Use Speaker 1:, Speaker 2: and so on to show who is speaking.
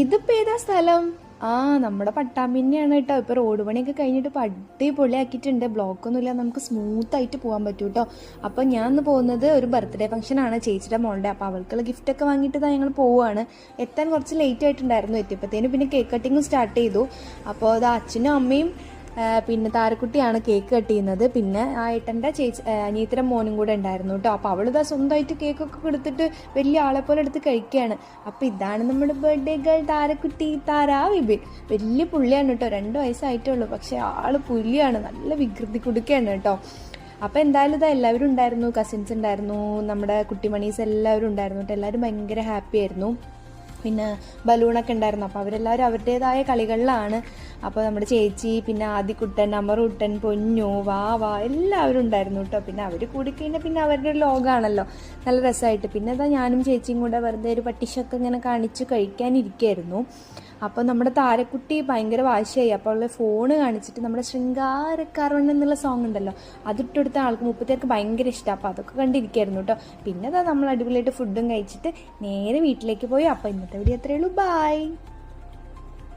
Speaker 1: ഇതിപ്പോ ഏതാ സ്ഥലം? ആ നമ്മുടെ പട്ടാമ്പിന്നെയാണ് കേട്ടോ. ഇപ്പൊ റോഡ് പണിയൊക്കെ കഴിഞ്ഞിട്ട് പട്ടി അടിപൊളിയാക്കിയിട്ടുണ്ട്. ബ്ലോക്ക് ഒന്നുമില്ല. നമുക്ക് സ്മൂത്ത് ആയിട്ട് പോകാൻ പറ്റൂ കേട്ടോ. അപ്പൊ ഞാൻ ഇന്ന് പോകുന്നത് ഒരു ബർത്ത്ഡേ ഫംഗ്ഷൻ ആണ് ചേച്ചിയുടെ മോളുടെ. അപ്പൊ അവൾക്കുള്ള ഗിഫ്റ്റ് ഒക്കെ വാങ്ങിയിട്ട് ഞങ്ങൾ പോവുകയാണ് എത്താൻ കുറച്ച് ലേറ്റ് ആയിട്ടുണ്ടായിരുന്നു. എത്തിയപ്പോഴത്തേനും പിന്നെ കേക്ക് കട്ടിങ്ങും സ്റ്റാർട്ട് ചെയ്തു. അപ്പോൾ അത് അച്ഛനും അമ്മയും പിന്നെ താരക്കുട്ടിയാണ് കേക്ക് കട്ട് ചെയ്യുന്നത്. പിന്നെ ആ ഏട്ടന്റെ ചേച്ചി അനിയത്തിന്റെ മോനും കൂടെ ഉണ്ടായിരുന്നു കേട്ടോ അപ്പോൾ അവളിതാ സ്വന്തമായിട്ട് കേക്കൊക്കെ കൊടുത്തിട്ട് വലിയ ആളെ പോലെ എടുത്ത് കഴിക്കുകയാണ്. അപ്പോൾ ഇതാണ് നമ്മുടെ ബർത്ത്ഡേ ഗേൾ താരക്കുട്ടി താരാ വിപിൻ. വലിയ പുള്ളിയാണ് കേട്ടോ രണ്ട് വയസ്സായിട്ടുള്ളൂ. പക്ഷേ ആൾ പുലിയാണ്. നല്ല വികൃതി കൊടുക്കുകയാണ് കേട്ടോ അപ്പോൾ എന്തായാലും ഇതാ എല്ലാവരും ഉണ്ടായിരുന്നു. കസിൻസ് ഉണ്ടായിരുന്നു. നമ്മുടെ കുട്ടിമണീസ് എല്ലാവരും ഉണ്ടായിരുന്നു കേട്ടോ എല്ലാവരും ഭയങ്കര ഹാപ്പി ആയിരുന്നു. പിന്നെ ബലൂണൊക്കെ ഉണ്ടായിരുന്നു. അപ്പോൾ അവരെല്ലാവരും അവരുടേതായ കളികളിലാണ്. അപ്പോൾ നമ്മുടെ ചേച്ചി പിന്നെ ആദിക്കുട്ടൻ അമറുട്ടൻ പൊന്നു വാ വാ എല്ലാവരും ഉണ്ടായിരുന്നു കേട്ടോ. പിന്നെ അവർ കൂടിക്കഴിഞ്ഞാൽ പിന്നെ അവരുടെ ഒരു ലോകമാണല്ലോ നല്ല രസമായിട്ട്. പിന്നെ അതാ ഞാനും ചേച്ചിയും കൂടെ വെറുതെ ഒരു പട്ടിഷൊക്കെ ഇങ്ങനെ കാണിച്ച് കഴിക്കാനിരിക്കായിരുന്നു. അപ്പോൾ നമ്മുടെ താരക്കുട്ടി ഭയങ്കര വാശിയായി. അപ്പോൾ അവളെ ഫോണ് കാണിച്ചിട്ട് നമ്മുടെ ശൃംഗാരക്കാരൻ എന്നുള്ള സോങ് ഉണ്ടല്ലോ അതിട്ടെടുത്ത ആൾക്ക് മുപ്പത്തേർക്ക് ഭയങ്കര ഇഷ്ടമാണ് അപ്പോൾ അതൊക്കെ കണ്ടിരിക്കായിരുന്നു കേട്ടോ. പിന്നെ അതാ നമ്മൾ അടിപൊളിയായിട്ട് ഫുഡും കഴിച്ചിട്ട് നേരെ വീട്ടിലേക്ക് പോയി. അപ്പോൾ ഇന്നത്തെ വീഡിയോ അത്രയേ ഉള്ളൂ. ബൈ